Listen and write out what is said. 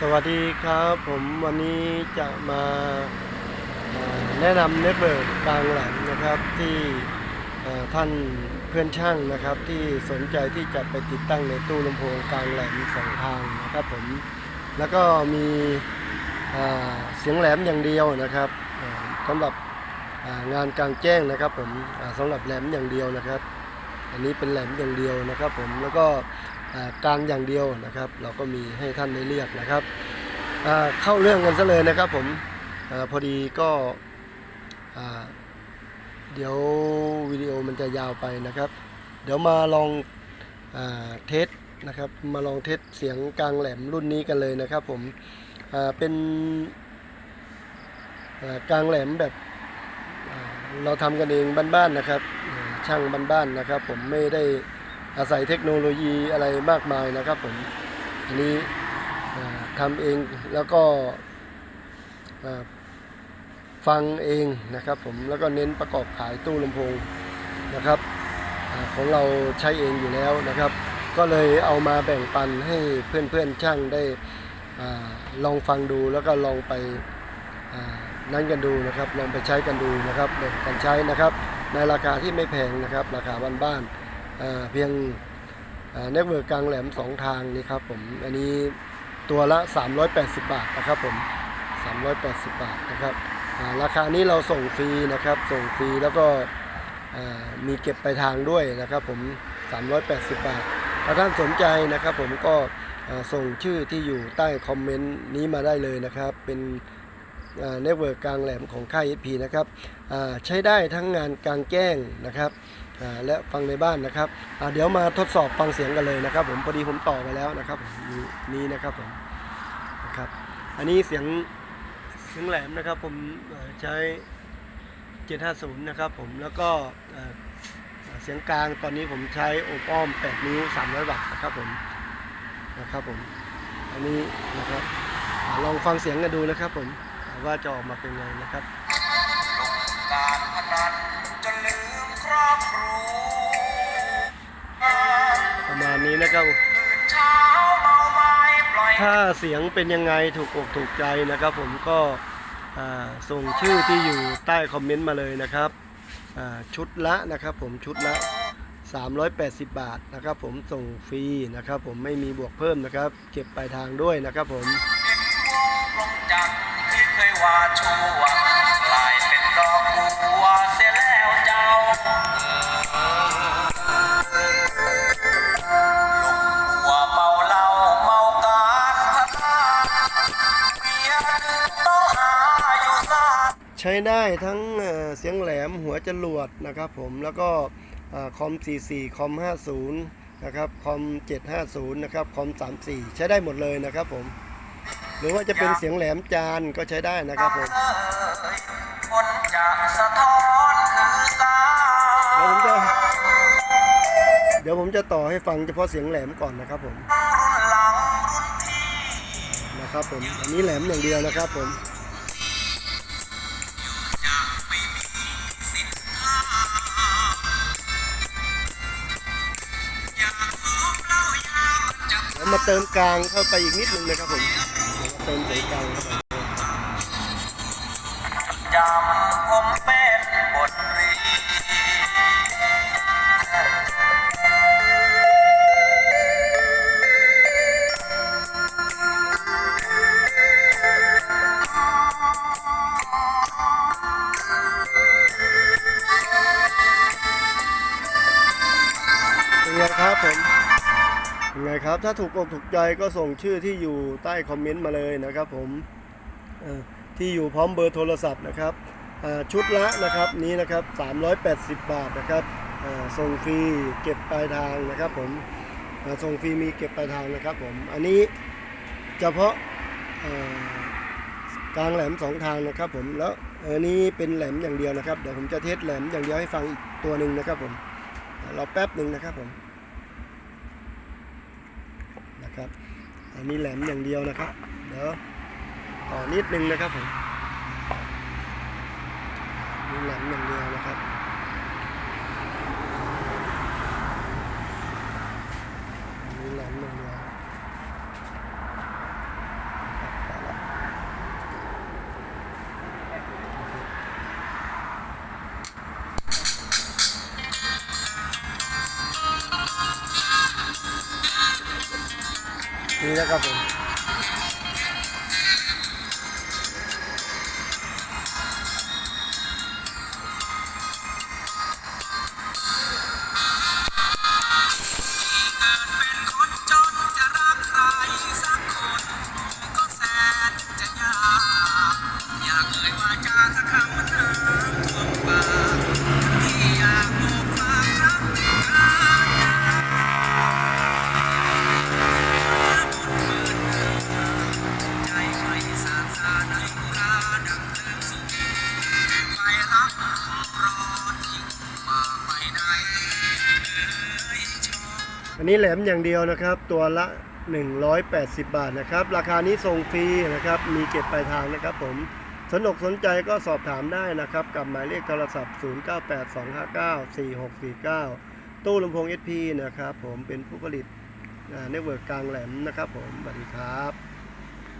สวัสดีครับผมวันนี้จะมาแนะนำเน็ตเบิร์กกลางแหลมนะครับที่ท่านเพื่อนช่างนะครับที่สนใจที่จะไปติดตั้งในตู้ลำโพงกลางแหลมสองทางนะครับผมแล้วก็มีเสียงแหลมอย่างเดียวนะครับสำหรับงานกลางแจ้งนะครับผมสำหรับแหลมอย่างเดียวนะครับ อันนี้เป็นแหลมอย่างเดียวนะครับผมแล้วก็ กลางอย่างเดียวนะครับ เราก็มีให้ท่านได้เลือกนะครับเข้าเรื่องกันซะเลยนะครับผมอพอดีก็เดี๋ยววิดีโอมันจะยาวไปนะครับ เดี๋ยวมาลองอเทสนะครับมาลองเทสเสียงกลางแหลมรุ่นนี้กันเลยนะครับผมเป็นกลางแหลมแบบเราทำกันเองบ้านๆนะครับ ช่างบ้านๆนะครับ ผมไม่ได้ อาศัยเทคโนโลยีอะไรมากมายนะครับผม อันนี้ทำเองแล้วก็ฟังเองนะครับผมแล้วก็เน้นประกอบขายตู้ลำโพงนะครับอของเราใช้เองอยู่แล้วนะครับ ก็เลยเอามาแบ่งปันให้เพื่อนๆช่างได้อลองฟังดูแล้วก็ลองไปนั่นกันดูนะครับ ลองไปใช้กันดูนะครับแบ่งกันใช้นะครับ ในราคาที่ไม่แพงนะครับ ราคาบ้านๆ เพียงเน็ตเวิร์กกลางแหลม 2 ทางนี่ครับผมอันนี้ตัวละ 380 บาทนะครับผม 380 บาทนะครับราคานี้เราส่งฟรีนะครับ ส่งฟรีแล้วก็มีเก็บไปลายทางด้วยนะครับผม 380 บาท ถ้าท่านสนใจนะครับผมก็ส่งชื่อที่อยู่ใต้คอมเมนต์นี้มาได้เลยนะครับ เป็นเน็ตเวิร์กกลางแหลมของค่าย SP นะครับใช้ได้ทั้งงานกลางแจ้งนะครับ และฟังในบ้านนะครับเดี๋ยวมาทดสอบฟังเสียงกันเลยนะครับ ผมพอดีผมต่อไปแล้วนะครับผมมีนี้นะครับผมนะครับ อันนี้เสียงเสียงแหลมนะครับ ผมเอ่อใช้ 750 นะครับผมแล้วก็เสียงกลางตอนนี้ผมใช้โอบอ้อม 8 นิ้ว 300 วัตต์นะครับผมนะครับผมอันนี้นะครับอลองฟังเสียงกันดูนะครับผมว่าจะออกมาเป็นไงนะครับ การพนันจนลืมครอบครัว นี้นะครับตื่นเช้าเมาไม้ปล่อยถ้าเสียงเป็นยังไงถูกอกถูกใจนะครับ ผมก็อ่าส่งชื่อที่อยู่ใต้คอมเมนต์มาเลยนะครับอ่าชุดละนะครับผมชุดละ 380 บาทนะครับผมส่งฟรีนะครับ ผมไม่มีบวกเพิ่มนะครับ เก็บปลายทางด้วยนะครับผม ช้ได้ทั้งเสียงแหลมหัวจรวดนะครับผมแล้วก็คอม 44 คอม 50 นะครับ คอม 750 นะครับ คอม 34 ใช้ได้หมดเลยนะครับผม หรือว่าจะเป็นเสียงแหลมจานก็ใช้ได้นะครับผมเอ่ยคนจะสะท้อนคือตาเดี๋ยวผมจะต่อให้ฟังเฉพาะเสียงแหลมก่อนนะครับผม นะครับผม อันนี้แหลมอย่างเดียวนะครับผม มาเติมกลางเข้าไปอีกนิดนึงนะครับผมเติมสียงกลางเข้าไปจำผมเป็นบทเรียนครับผม เป็นไงครับ ถ้าถูกอกถูกใจก็ส่งชื่อที่อยู่ใต้คอมเมนต์มาเลยนะครับผมที่อยู่พร้อมเบอร์โทรศัพท์นะครับชุดละนะครับนี้นะครับ 380 บาทนะครับส่งฟรีเก็บปลายทางนะครับผมส่งฟรีมีเก็บปลายทางนะครับผมอันนี้เฉพาะกลางแหลมสองทางนะครับผมแล้วอันนี้เป็นแหลมอย่างเดียวนะครับเดี๋ยวผมจะเทสแหลมอย่างเดียวให้ฟังอีกตัวหนึ่งนะครับผมรอแป๊บหนึ่งนะครับผม ครับ อันนี้แหลมอย่างเดียวนะครับ เดี๋ยวต่อนิดนึงนะครับผมนี่แหลมอย่างเดียวนะครับ นี่น อันนี้แหลมอย่างเดียวนะครับ ตัวละ 180 บาทนะครับ ราคานี้ส่งฟรีนะครับ มีเก็บปลายทางนะครับผมสนุกสนใจก็สอบถามได้นะครับ กับหมายเลขโทรศัพท์ 0982594649 ตู้ลำโพง SP นะครับผมเป็นผู้ผลิตเน็ตเวิร์กกลางแหลมนะครับผมสวัสดีครับ